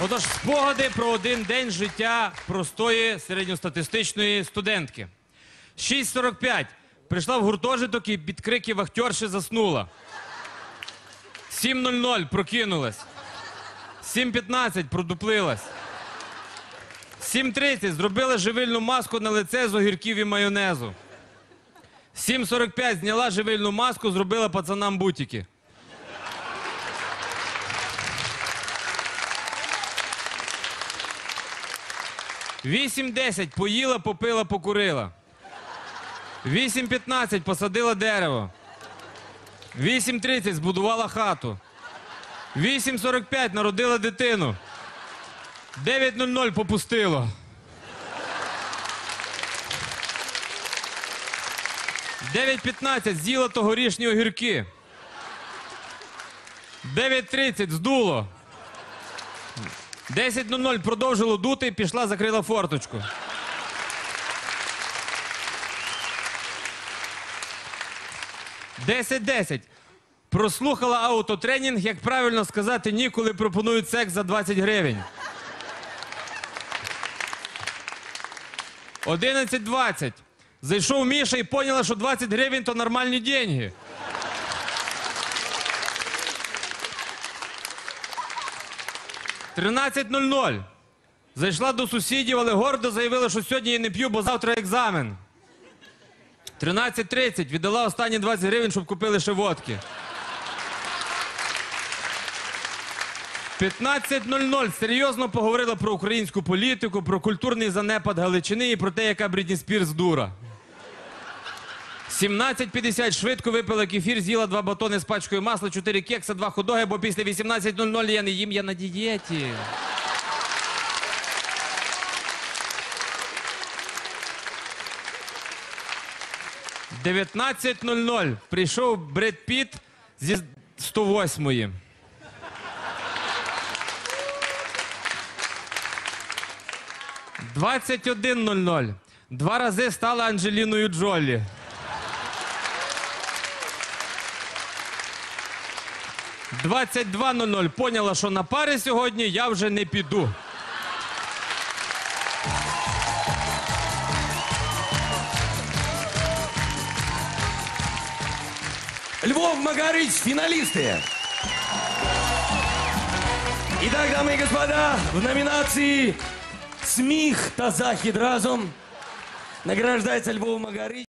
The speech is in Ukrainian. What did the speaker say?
Отож, спогади про один день життя простої середньостатистичної студентки. 6.45. Прийшла в гуртожиток і під крики вахтерші заснула. 7.00 прокинулась. 7.15 продуплилась. 7.30 зробила живильну маску на лице з огірків і майонезу. 7.45 зняла живильну маску, зробила пацанам бутіки. 8.10 поїла, попила, покурила. 8.15 посадила дерево. 8.30 збудувала хату. 8.45 народила дитину. 9.00 попустило. 9.15 з'їла тогорішні огірки. 9.30 здуло. 10.00 продовжило дути, пішла, закрила форточку. Десять десять. Прослухала аутотренінг, як правильно сказати ні, коли пропонують секс за 20 гривень. 11.20. Зайшов Міша і поняла, що 20 гривень то нормальні деньги. Тринадцять нуль ноль. Зайшла до сусідів, але гордо заявила, що сьогодні я не п'ю, бо завтра екзамен. 13.30. Віддала останні 20 гривень, щоб купили ще водки. 15.00. Серйозно поговорила про українську політику, про культурний занепад Галичини і про те, яка Брітні Спірс дура. 17.50 швидко випила кефір, з'їла два батони з пачкою масла, чотири кекса, два ходоги, бо після 18.00 я не їм, я на дієті. Дев'ятнадцять. Прийшов Бред Піт зі 108-ї. Двадцять. Два рази стала Анджеліною Джолі. Двадцять два нуль ноль. Поняла, що на пари сьогодні я вже не піду. Львов Магарич, финалисты. Итак, дамы и господа, в номинации «Сміх та захід разом» награждается Львов Магарич.